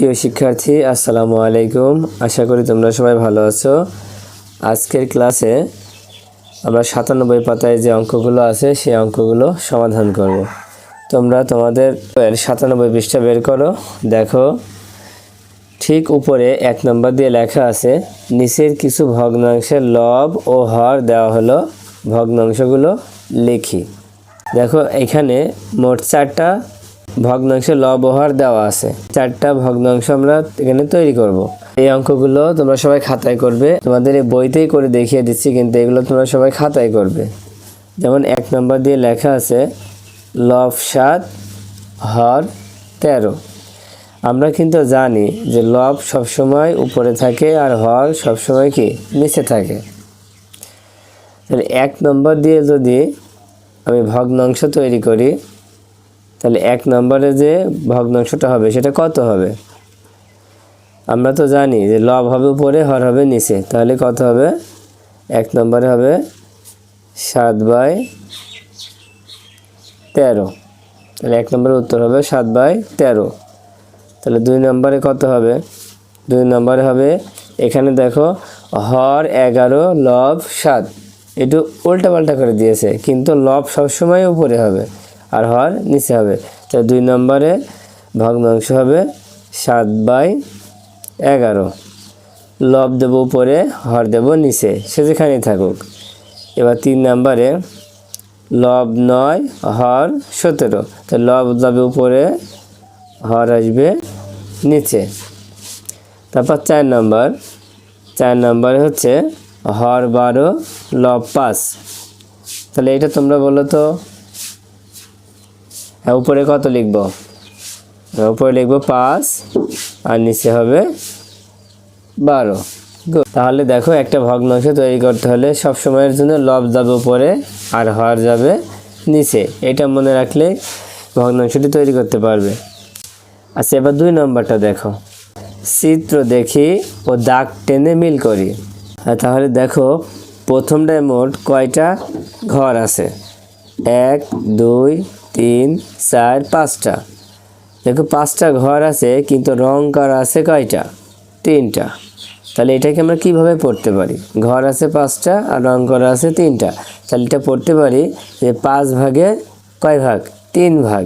প্রিয় শিক্ষার্থী, আসসালামু আলাইকুম। আশা করি তোমরা সবাই ভালো আছো। আজকের ক্লাসে আমরা সাতানব্বই পাতায় যে অঙ্কগুলো আছে, সেই অঙ্কগুলো সমাধান করব। তোমরা তোমাদের সাতানব্বই পৃষ্ঠা বের করো, দেখো। ঠিক উপরে এক নম্বর দিয়ে লেখা আছে, নিচের কিছু ভগ্নাংশের লব ও হর দেওয়া হলো, ভগ্নাংশগুলো লিখি। দেখো, এখানে মোট চারটা ভগ্নাংশে লব ও হর দেওয়া আছে। চারটা ভগ্নাংশ আমরা এখানে তৈরি করব। এই অঙ্কগুলো তোমরা সবাই খাতায় করবে। তোমাদের এই বইতেই করে দেখিয়ে দিচ্ছি, কিন্তু এগুলো তোমরা সবাই খাতায় করবে। যেমন এক নম্বর দিয়ে লেখা আছে লব সাত, হর তেরো। আমরা কিন্তু জানি যে লব সবসময় উপরে থাকে আর হর সবসময় কি? নিচে থাকে। তাহলে এক নম্বর দিয়ে যদি আমি ভগ্নাংশ তৈরি করি তাহলে এক নম্বরে যে ভগ্নাংশটা হবে, সেটা কত হবে? আমরা তো জানি যে লব হবে উপরে, হর হবে নিচে। তাহলে কত হবে? এক নম্বরে হবে সাত বাই তেরো। তাহলে এক নম্বরের উত্তর হবে সাত বাই তেরো। তাহলে দুই নম্বরে কত হবে? দুই নম্বরে হবে, এখানে দেখো, হর এগারো, লব সাত। একটু উল্টাপাল্টা করে দিয়েছে, কিন্তু লব সবসময় উপরে হবে। আর হর নিচে হবে। তো দুই নম্বরে ভগ্নাংশ হবে সাত বাই এগারো। লব দেব উপরে, হর দেব নিচে, সে যেখানেই থাকুক। এবার তিন নম্বরে লব নয়, হর সতেরো। তো লব যাবে উপরে, হর আসবে নিচে। তারপর চার নম্বর। চার নম্বরে হচ্ছে হর বারো, লব পাঁচ। তাহলে এটা তোমরা বলো তো? উপরে কত লিখব? উপরে লিখব পাঁচ, আর নিচে হবে বারো. তাহলে দেখো একটা ভগ্নাংশ তৈরি করতে হলে সব সময়ের জন্য লব যাবে উপরে আর হর যাবে নিচে। এটা মনে রাখলে ভগ্নাংশটি তৈরি করতে পারবে। আচ্ছা এবার দুই নম্বরটা দেখো। চিত্র দেখি ও দাগ টেনে মিল করি। তাহলে দেখো প্রথমটায় মোট কয়টা ঘর আছে? এক, দুই তিন, চার, পাঁচটা। দেখো, পাঁচটা ঘর আছে, কিন্তু রং করা আছে কয়টা? তিনটা। তাহলে এটাকে আমরা কীভাবে পড়তে পারি? ঘর আছে পাঁচটা আর রং করা আছে তিনটা। তাহলে এটা পড়তে পারি যে পাঁচ ভাগের কয় ভাগ? তিন ভাগ।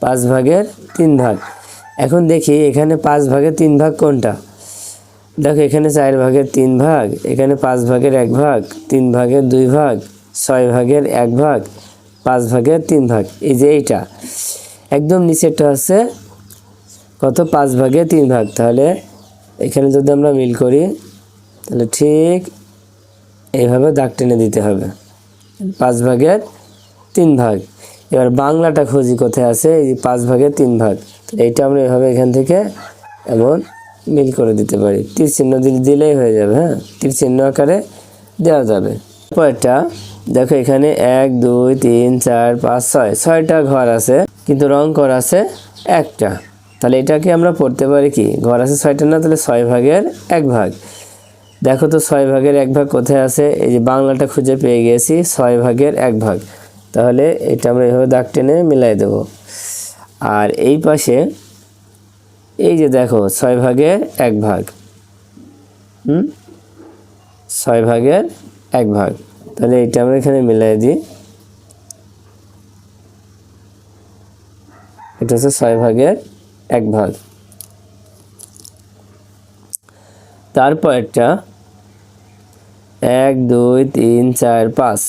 পাঁচ ভাগের তিন ভাগ। এখন দেখি এখানে পাঁচ ভাগের তিন ভাগ কোনটা? দেখো, এখানে চার ভাগের তিন ভাগ, এখানে পাঁচ ভাগের এক ভাগ, তিন ভাগের দুই ভাগ, ছয় ভাগের এক ভাগ। পাঁচ ভাগের তিন ভাগ। এই যে এইটা। একদম নিচেরটা হচ্ছে কত? পাঁচ ভাগের তিন ভাগ। তাহলে এখানে যদি আমরা মিল করি, তাহলে ঠিক এইভাবে দাগ টেনে দিতে হবে। পাঁচ ভাগের তিন ভাগ। এবার বাংলাটা খুঁজি কোথায় আছে? এই পাঁচ ভাগের তিন ভাগ। এইটা আমরা এভাবে এখান থেকে এমন মিল করে দিতে পারি। তীর চিহ্ন দিলেই হয়ে যাবে হ্যাঁ? তীর চিহ্ন আকারে দেওয়া যাবে। পরেরটা দেখো এখানে এক, দুই, তিন, চার, পাঁচ, ছয়। ছয়টা ঘর আছে, কিন্তু রং করা আছে একটা। তাহলে এটাকে আমরা পড়তে পারি কি? ঘর আছে ছয়টা না? তাহলে ছয় ভাগের এক ভাগ। দেখো তো ছয় ভাগের এক ভাগ কোথায় আছে? এই যে বাংলাটা খুঁজে পেয়ে গেছি, ছয় ভাগের এক ভাগ। তাহলে এটা আমরা এভাবে দাগ টেনে মিলাই দেব। আর এই পাশে, এই যে দেখো, ছয় ভাগের এক ভাগ। হুম? ছয় ভাগের এক ভাগ। তাহলে এটা আমরা এখানে মিলাই দিই। এটা হচ্ছে ছয় ভাগের এক ভাগ। তারপর একটা, এক, দুই, তিন, চার, পাঁচ।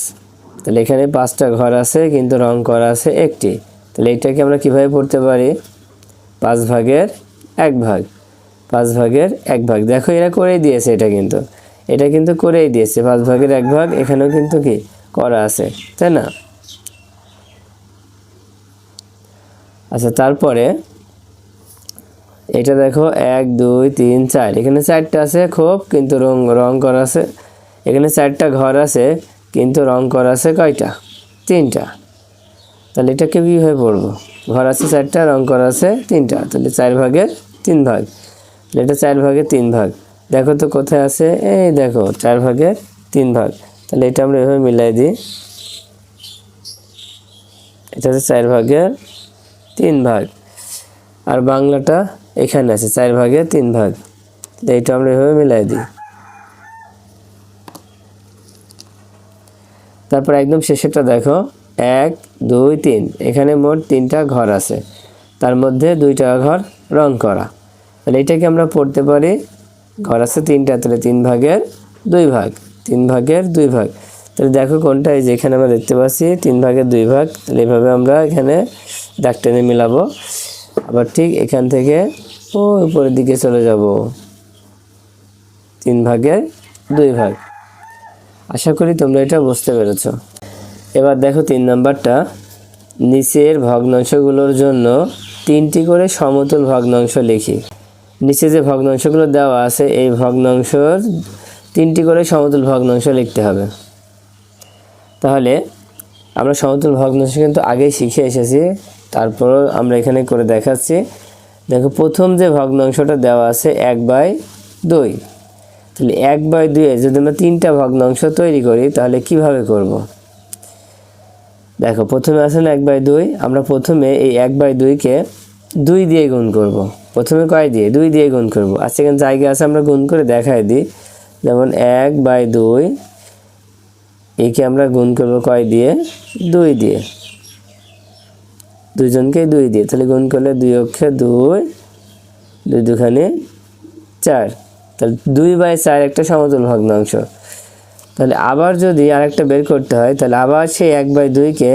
তাহলে এখানে পাঁচটা ঘর আছে, কিন্তু রং করা আছে একটি। তাহলে এটাকে আমরা কীভাবে পড়তে পারি? পাঁচ ভাগের এক ভাগ। পাঁচ ভাগের এক ভাগ। দেখো এরা করেই দিয়েছে এটা কিন্তু। এটা কিন্তু করেই দিয়েছে, পাঁচ ভাগের এক ভাগ, এখানেও কিন্তু কি করা আছে, তাই না? আচ্ছা তারপরে এটা দেখো, এক, দুই, তিন, চার, এখানে চারটা আছে খুব, কিন্তু রং রং করা আছে, এখানে চারটা ঘর আছে, কিন্তু রং করা আছে কয়টা? তিনটা। তাহলে এটাকে কীভাবে পড়ব? ঘর আছে চারটা, রং করা আছে তিনটা, তাহলে চার ভাগের তিন ভাগ এটা চার ভাগের তিন ভাগ। দেখো তো কোথায় আছে? এই দেখো, চার ভাগের তিন ভাগ। তাহলে এটা আমরা এভাবে মিলাই দিই। এটা হচ্ছে চার ভাগের তিন ভাগ। আর বাংলাটা এখানে আছে, চার ভাগে তিন ভাগ। তো এইটা আমরা এভাবে মিলাই দিই। তারপর একদম শেষেরটা দেখো, এক, দুই, তিন। এখানে মোট তিনটা ঘর আছে। তার মধ্যে দুইটা ঘর রং করা। তাহলে এটাকে আমরা পড়তে পারি ঘর আছে তিনটা, তাহলে তিন ভাগের দুই ভাগ, তিন ভাগের দুই ভাগ। তাহলে দেখো কোনটা এই যে এখানে আমরা দেখতে পাচ্ছি, তিন ভাগের দুই ভাগ, তাহলে এভাবে আমরা এখানে দাগ টেনে মিলাবো। আবার ঠিক এখান থেকে ও উপরের দিকে চলে যাব। তিন ভাগের দুই ভাগ। আশা করি তোমরা এটা বুঝতে পেরেছ। এবার দেখো তিন নাম্বারটা। নিচের ভগ্নাংশগুলোর জন্য তিনটি করে সমতুল ভগ্নাংশ লিখি। নিচে যে ভগ্নাংশগুলো দেওয়া আছে, এই ভগ্নাংশর তিনটি করে সমতুল ভগ্নাংশ লিখতে হবে তাহলে আমরা সমতুল ভগ্নাংশ কিন্তু আগেই শিখে এসেছি, তারপরও আমরা এখানে করে দেখাচ্ছি দেখো, প্রথম যে ভগ্নাংশটা দেওয়া আছে এক বাই দুই তাহলে এক বাই দুয়ে যদি আমরা তিনটা ভগ্নাংশ তৈরি করি, তাহলে কীভাবে করব। দেখো, প্রথমে আছে না এক বাই দুই, আমরা প্রথমে এই এক বাই দুইকে দুই দিয়ে গুণ করব। প্রথমে কয় দিয়ে? দুই দিয়ে গুণ করব। আর সেখানে জায়গা আছে, আমরা গুণ করে দেখাই দিই। যেমন এক বাই দুই, একে আমরা গুণ করব কয় দিয়ে? দুই দিয়ে। দুজনকে দুই দিয়ে। তাহলে গুণ করলে দুই অক্ষে দুই দুই দুখানে চার। তাহলে দুই বাই চার একটা সমতুল ভগ্নাংশ তাহলে আবার যদি আরেকটা বের করতে হয়, তাহলে আবার সেই এক বাই দুইকে,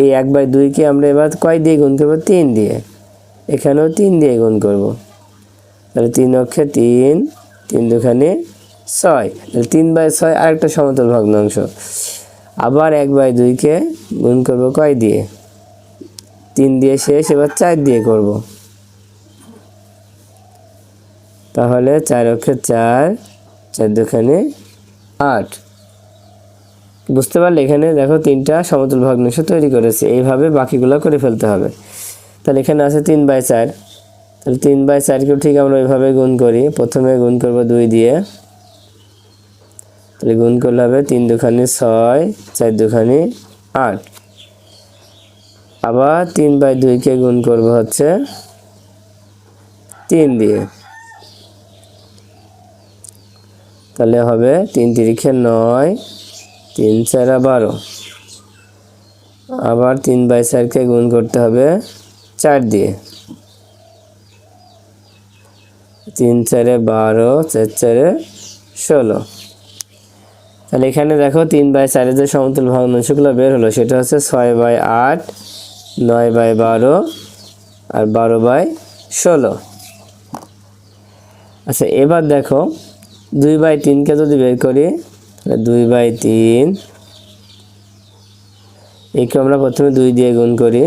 এই এক বাই দুইকে আমরা এবার কয় দিয়ে গুণ করব? তিন দিয়ে। এখানেও তিন দিয়ে গুণ করব। তাহলে তিন অক্ষে তিন তিন দুখানে ছয়। তাহলে তিন বাই ছয় আরেকটা সমতল ভগ্নাংশ। আবার এক বাই দুইকে গুণ করব কয় দিয়ে? তিন দিয়ে শেষ, এবার চার দিয়ে করব। তাহলে চার অক্ষে চার চার দুখানে আট। বুঝতে পারলে এখানে দেখো তিনটা সমতল ভগ্নাংশ তৈরি করেছে। এইভাবে বাকিগুলো করে ফেলতে হবে। তাহলে এখানে আছে তিন বাই চার। তাহলে তিন বাই চারকেও ঠিক আমরা ওইভাবে গুণ করি। প্রথমে গুণ করব দুই দিয়ে। তাহলে গুণ করলে হবে তিন দুখানি ছয়, চার দুখানি আট। আবার তিন বাই দুইকে গুণ করব হচ্ছে তিন দিয়ে। তাহলে হবে তিন তিরিখে নয়, তিন চারা বারো। আবার তিন বাই চারকে গুণ করতে হবে চার দিয়ে। তিন চারে বারো, চার চারে ষোলো। তাহলে এখানে দেখো তিন বাই চারে যে সমতুল ভগ্নাংশগুলো বের হলো, সেটা হচ্ছে ছয় বাই আট, নয় বাই বারো আর বারো বাই ষোলো। আচ্ছা এবার দেখো দুই বাই তিনকে যদি বের করি, তাহলে দুই বাই তিন, একে আমরা প্রথমে দুই দিয়ে গুণ করি।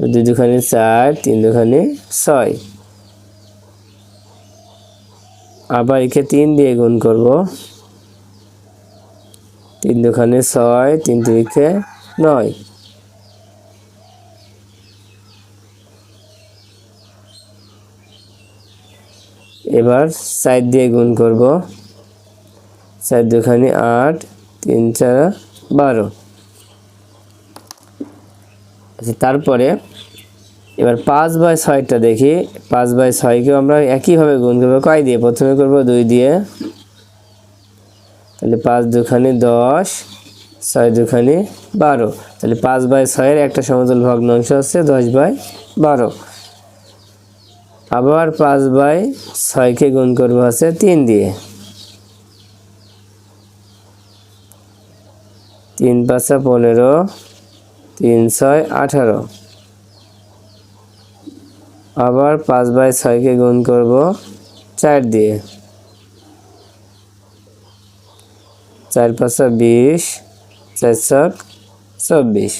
দুই দুখানি চার, তিন দুখানি ছয়। আবার একে তিন দিয়ে গুণ করব। তিন দুখানি ছয়, তিন দুইকে নয়। এবার চার দিয়ে গুণ করব। চার দুখানি আট, তিন চার বারো। আচ্ছা তারপরে এবার পাঁচ বাই ছয়টা দেখি, পাঁচ বাই ছয়কেও আমরা একইভাবে গুণ করব। কয় দিয়ে? প্রথমে করব দুই দিয়ে। তাহলে পাঁচ দুখানি দশ, ছয় দুখানি বারো। তাহলে পাঁচ বাই ছয়ের একটা সমতল ভগ্নাংশ হচ্ছে দশ বাই বারো। আবার পাঁচ বাই ছয়কে গুণ করব হচ্ছে তিন দিয়ে। তিন পাঁচা পনেরো তিন ছয় আঠারো। আবার পাঁচ বাই ছয়কে গুণ করব চার দিয়ে। চার পাঁচা বিশ, চার ছক চব্বিশ।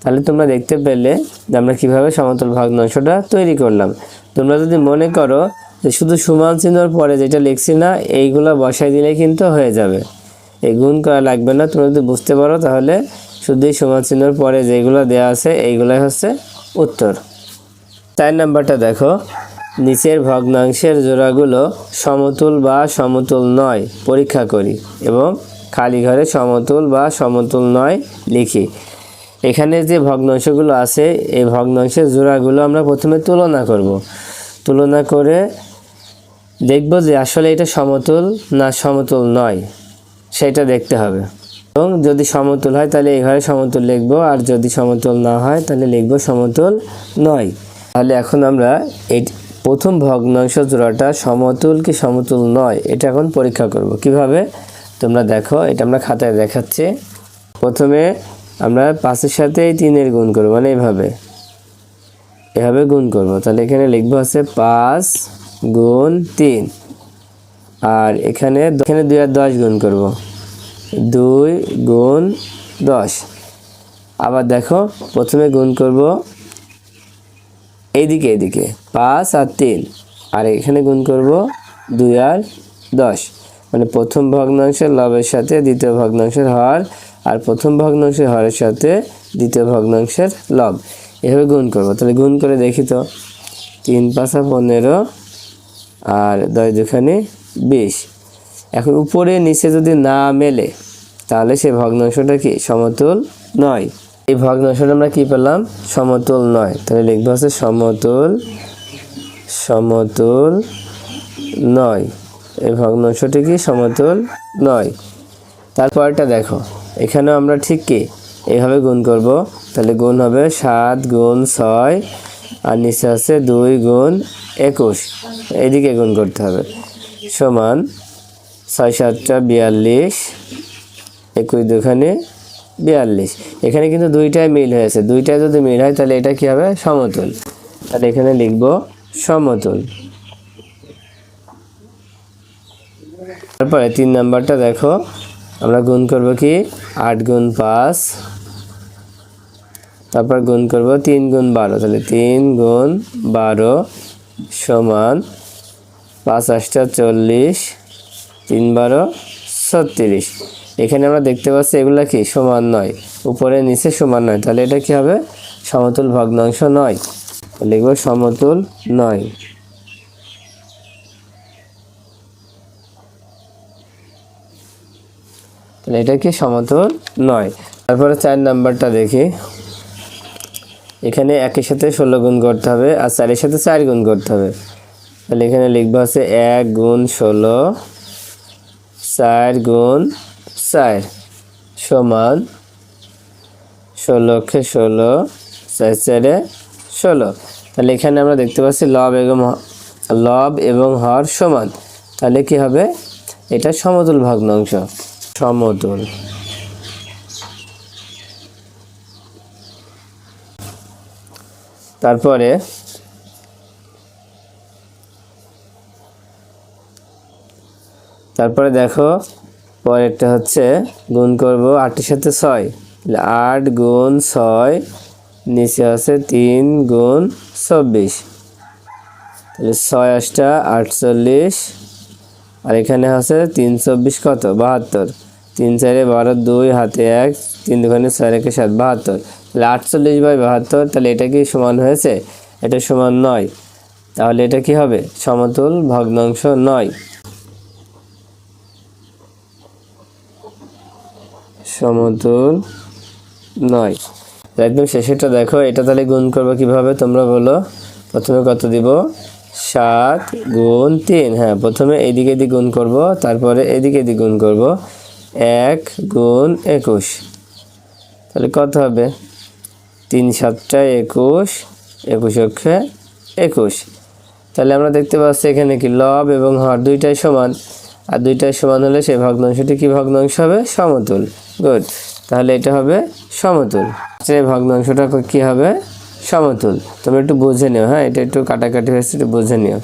তাহলে তোমরা দেখতে পেলে যে আমরা কীভাবে সমতল ভগ্নাংশটা তৈরি করলাম। তোমরা যদি মনে করো যে শুধু সমান চিহ্নর পরে যেটা লিখছি না, এইগুলো বসাই দিলে কিন্তু হয়ে যাবে। এই গুণ করা লাগবে না। তোমরা যদি বুঝতে পারো তাহলে শুধু এই সমান চিহ্নর পরে যেগুলো দেওয়া আছে, এইগুলাই হচ্ছে উত্তর। চার নাম্বারটা দেখো। নিচের ভগ্নাংশের জোড়াগুলো সমতুল বা সমতুল নয়, পরীক্ষা করি এবং খালি ঘরে সমতুল বা সমতুল নয় লিখি। এখানে যে ভগ্নাংশগুলো আছে, এই ভগ্নাংশের জোড়াগুলো আমরা প্রথমে তুলনা করব। তুলনা করে দেখব যে আসলে এটা সমতুল না সমতুল নয়, সেটা দেখতে হবে। এবং যদি সমতুল হয়, তাহলে এই ঘরে সমতুল লিখব। আর যদি সমতুল না হয়, তাহলে লিখব সমতুল নয়। তাহলে এখন আমরা এই প্রথম ভগ্নাংশ জোড়াটা সমতুল কি সমতুল নয়, এটা এখন পরীক্ষা করব। কীভাবে? তোমরা দেখো, এটা আমরা খাতায় দেখাচ্ছি। প্রথমে আমরা পাঁচের সাথে এই তিনের গুণ করব মানে এইভাবে। এভাবে গুণ করব। তাহলে এখানে লিখব আছে পাঁচ গুণ তিন। আর এখানে এখানে দুই আর দশ গুণ করব। দুই গুণ দশ। আবার দেখো, প্রথমে গুণ করব এইদিকে এইদিকে। পাঁচ আর তিন। আর এখানে গুণ করব দুই আর দশ। মানে প্রথম ভগ্নাংশের লবের সাথে দ্বিতীয় ভগ্নাংশের হর আর প্রথম ভগ্নাংশের হরের সাথে দ্বিতীয় ভগ্নাংশের লব এভাবে গুণ করব। তাহলে গুণ করে দেখি তো। তিন, পাঁচা পনেরো আর দশ দুখানে বিশ। এখন উপরে, নিচে যদি না মেলে তাহলে সেই ভগ্নাংশটা কি? সমতুল নয়। এই ভগ্নাংশটা আমরা কি পেলাম? সমতুল নয়। তাহলে লিখব হচ্ছে সমতুল সমতুল নয়। এই ভগ্নাংশটি কি? সমতুল নয়। তারপরটা দেখো, এখানেও আমরা ঠিক কি? এইভাবে গুণ করব। তাহলে গুণ হবে সাত গুণ ছয়, আর নিচে আছে দুই গুণ একুশ। এইদিকে গুণ করতে হবে। সমান ছয় সাতটা বিয়াল্লিশ একুশ দুখানে বিয়াল্লিশ। এখানে কিন্তু দুইটাই মিল হয়েছে। দুইটাই যদি মিল হয়, তাহলে এটা কি হবে? সমতুল। তাহলে এখানে লিখব সমতুল। তারপরে তিন নাম্বারটা দেখো। আমরা গুণ করব কি? আট গুণ পাঁচ। তারপর গুণ করব তিন গুণ বারো। তাহলে তিন গুণ বারো সমান পাঁচ আটটা চল্লিশ, তিন বারো ছত্রিশ। এখানে আমরা দেখতে পাচ্ছি এগুলা কি? সমান নয়। উপরে, নিচে সমান নয়। তাহলে এটা কি হবে? সমতুল ভগ্নাংশ নয়। লিখব সমতুল নয়। তাহলে এটা কি? সমতুল নয়। তারপরে চার নাম্বারটা দেখি। এখানে একের সাথে ষোলো গুণ করতে হবে আর চারের সাথে চার গুণ করতে হবে। তাহলে এখানে লিখব আছে এক গুণ ষোলো, চার গুণ চার সমান ষোলোকে ষোলো, চার চারে ষোলো। তাহলে এখানে আমরা দেখতে পাচ্ছি লব এবং লব এবং হর সমান। তাহলে কি হবে? এটা সমতুল ভগ্নাংশ। সমতুল। তারপরে তারপরে দেখো পরেরটা হচ্ছে গুণ করব আটের সাথে ছয়। আট গুণ ছয়, নিচে আছে তিন গুণ চব্বিশ। তাহলে ছয় আটটা আটচল্লিশ, আর এখানে আছে তিন চব্বিশ কত? বাহাত্তর। তিন চারে বারো, দুই, হাতে এক, তিন দুখানে ছয় রেখে সাত, বাহাত্তর। তাহলে আটচল্লিশ বাই বাহাত্তর, তাহলে এটা কি সমান হয়েছে? এটা সমান নয়। তাহলে এটা কি হবে? সমতুল ভগ্নাংশ নয়। সমতুল নয়। একদম শেষেরটা দেখো, এটা তাহলে গুণ করব কীভাবে তোমরা বলো? প্রথমে কত দিব? সাত গুণ তিন। হ্যাঁ প্রথমে এইদিকে এদিকে গুণ করব, তারপরে এদিকে এদিকে গুণ করব। এক গুণ একুশ। তাহলে কত হবে? তিন সাতটা একুশ একুশ অক্ষে একুশ। তাহলে আমরা দেখতে পাচ্ছি এখানে কি লব এবং হর দুইটাই সমান। আর দুইটার সমান হলে সেই ভগ্নাংশটি কি ভগ্নাংশ হবে? সমতুল। গুড তাহলে এটা হবে সমতুল। সেই ভগ্নাংশটা কি হবে? সমতুল। তোমরা একটু বুঝে নিও হ্যাঁ? এটা একটু কাটাকাটি হয়েছে, একটু বুঝে নিও।